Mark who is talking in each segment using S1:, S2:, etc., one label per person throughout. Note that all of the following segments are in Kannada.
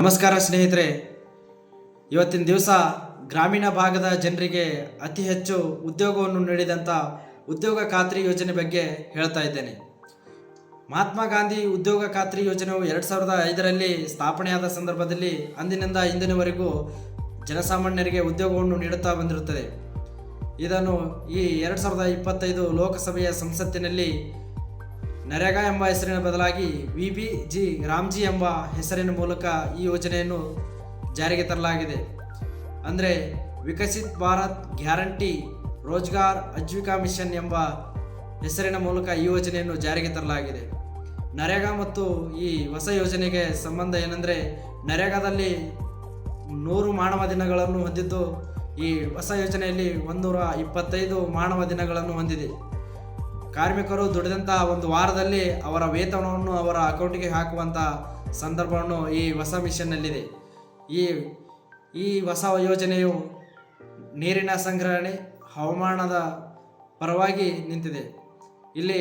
S1: ನಮಸ್ಕಾರ ಸ್ನೇಹಿತರೆ. ಇವತ್ತಿನ ದಿವಸ ಗ್ರಾಮೀಣ ಭಾಗದ ಜನರಿಗೆ ಅತಿ ಹೆಚ್ಚು ಉದ್ಯೋಗವನ್ನು ನೀಡಿದಂಥ ಉದ್ಯೋಗ ಖಾತ್ರಿ ಯೋಜನೆ ಬಗ್ಗೆ ಹೇಳ್ತಾ ಇದ್ದೇನೆ. ಮಹಾತ್ಮ ಗಾಂಧಿ ಉದ್ಯೋಗ ಖಾತ್ರಿ ಯೋಜನೆಯು ಎರಡು ಸಾವಿರದ ಐದರಲ್ಲಿ ಸ್ಥಾಪನೆಯಾದ ಸಂದರ್ಭದಲ್ಲಿ ಅಂದಿನಿಂದ ಇಂದಿನವರೆಗೂ ಜನಸಾಮಾನ್ಯರಿಗೆ ಉದ್ಯೋಗವನ್ನು ನೀಡುತ್ತಾ ಬಂದಿರುತ್ತದೆ. ಇದನ್ನು ಈ ಎರಡು ಸಾವಿರದ ಇಪ್ಪತ್ತೈದು ಲೋಕಸಭೆಯ ಸಂಸತ್ತಿನಲ್ಲಿ ನರೇಗಾ ಎಂಬ ಹೆಸರಿನ ಬದಲಾಗಿ ವಿ ಬಿ ಜಿ ರಾಮ್ಜಿ ಎಂಬ ಹೆಸರಿನ ಮೂಲಕ ಈ ಯೋಜನೆಯನ್ನು ಜಾರಿಗೆ ತರಲಾಗಿದೆ. ಅಂದರೆ ವಿಕಸಿತ್ ಭಾರತ್ ಗ್ಯಾರಂಟಿ ರೋಜ್ಗಾರ್ ಅಜ್ವಿಕಾ ಮಿಷನ್ ಎಂಬ ಹೆಸರಿನ ಮೂಲಕ ಈ ಯೋಜನೆಯನ್ನು ಜಾರಿಗೆ ತರಲಾಗಿದೆ. ನರೇಗಾ ಮತ್ತು ಈ ಹೊಸ ಯೋಜನೆಗೆ ಸಂಬಂಧ ಏನೆಂದರೆ ನರೇಗಾದಲ್ಲಿ ನೂರು ಮಾನವ ದಿನಗಳನ್ನು ಹೊಂದಿದ್ದು ಈ ಹೊಸ ಯೋಜನೆಯಲ್ಲಿ ಒಂದೂರ ಇಪ್ಪತ್ತೈದು ಮಾನವ ದಿನಗಳನ್ನು ಹೊಂದಿದೆ. ಕಾರ್ಮಿಕರು ದುಡಿದಂಥ ಒಂದು ವಾರದಲ್ಲಿ ಅವರ ವೇತನವನ್ನು ಅವರ ಅಕೌಂಟಿಗೆ ಹಾಕುವಂಥ ಸಂದರ್ಭವನ್ನು ಈ ಹೊಸ ಮಿಷನ್ನಲ್ಲಿದೆ. ಈ ಈ ಹೊಸ ಯೋಜನೆಯು ನೀರಿನ ಸಂಗ್ರಹಣೆ, ಹವಾಮಾನದ ಪರವಾಗಿ ನಿಂತಿದೆ. ಇಲ್ಲಿ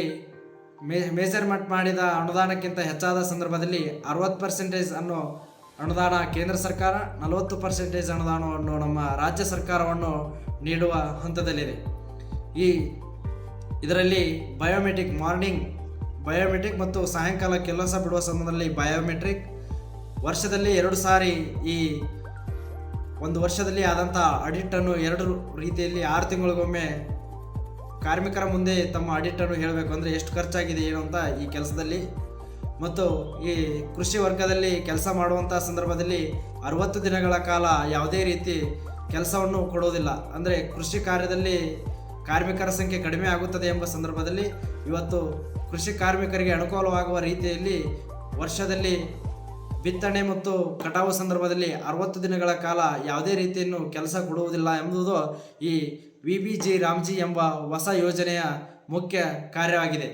S1: ಮೇ ಮೇಜರ್ಮೆಂಟ್ ಮಾಡಿದ ಅನುದಾನಕ್ಕಿಂತ ಹೆಚ್ಚಾದ ಸಂದರ್ಭದಲ್ಲಿ ಅರವತ್ತು ಪರ್ಸೆಂಟೇಜ್ ಅನ್ನು ಅನುದಾನ ಕೇಂದ್ರ ಸರ್ಕಾರ, ನಲವತ್ತು ಪರ್ಸೆಂಟೇಜ್ ಅನುದಾನವನ್ನು ನಮ್ಮ ರಾಜ್ಯ ಸರ್ಕಾರವನ್ನು ನೀಡುವ ಹಂತದಲ್ಲಿದೆ. ಈ ಇದರಲ್ಲಿ ಬಯೋಮೆಟ್ರಿಕ್ ಮಾರ್ನಿಂಗ್ ಬಯೋಮೆಟ್ರಿಕ್ ಮತ್ತು ಸಾಯಂಕಾಲ ಕೆಲಸ ಬಿಡುವ ಸಂದರ್ಭದಲ್ಲಿ ಬಯೋಮೆಟ್ರಿಕ್ ವರ್ಷದಲ್ಲಿ ಎರಡು ಸಾರಿ ಈ ಒಂದು ವರ್ಷದಲ್ಲಿ ಆದಂಥ ಅಡಿಟನ್ನು ಎರಡು ರೀತಿಯಲ್ಲಿ ಆರು ತಿಂಗಳಿಗೊಮ್ಮೆ ಕಾರ್ಮಿಕರ ಮುಂದೆ ತಮ್ಮ ಅಡಿಟನ್ನು ಹೇಳಬೇಕು ಅಂದರೆ ಎಷ್ಟು ಖರ್ಚಾಗಿದೆ, ಏನು ಅಂತ ಈ ಕೆಲಸದಲ್ಲಿ. ಮತ್ತು ಈ ಕೃಷಿ ವರ್ಗದಲ್ಲಿ ಕೆಲಸ ಮಾಡುವಂಥ ಸಂದರ್ಭದಲ್ಲಿ ಅರವತ್ತು ದಿನಗಳ ಕಾಲ ಯಾವುದೇ ರೀತಿ ಕೆಲಸವನ್ನು ಕೊಡೋದಿಲ್ಲ. ಅಂದರೆ ಕೃಷಿ ಕಾರ್ಯದಲ್ಲಿ ಕಾರ್ಮಿಕರ ಸಂಖ್ಯೆ ಕಡಿಮೆ ಆಗುತ್ತದೆ ಎಂಬ ಸಂದರ್ಭದಲ್ಲಿ ಇವತ್ತು ಕೃಷಿ ಕಾರ್ಮಿಕರಿಗೆ ಅನುಕೂಲವಾಗುವ ರೀತಿಯಲ್ಲಿ ವರ್ಷದಲ್ಲಿ ಬಿತ್ತನೆ ಮತ್ತು ಕಟಾವು ಸಂದರ್ಭದಲ್ಲಿ ಅರವತ್ತು ದಿನಗಳ ಕಾಲ ಯಾವುದೇ ರೀತಿಯನ್ನು ಕೆಲಸ ಕೊಡುವುದಿಲ್ಲ ಎಂಬುದು ಈ ವಿ ಬಿ ಜಿ ರಾಮ್ಜಿ ಎಂಬ ಹೊಸ ಯೋಜನೆಯ ಮುಖ್ಯ ಕಾರ್ಯವಾಗಿದೆ.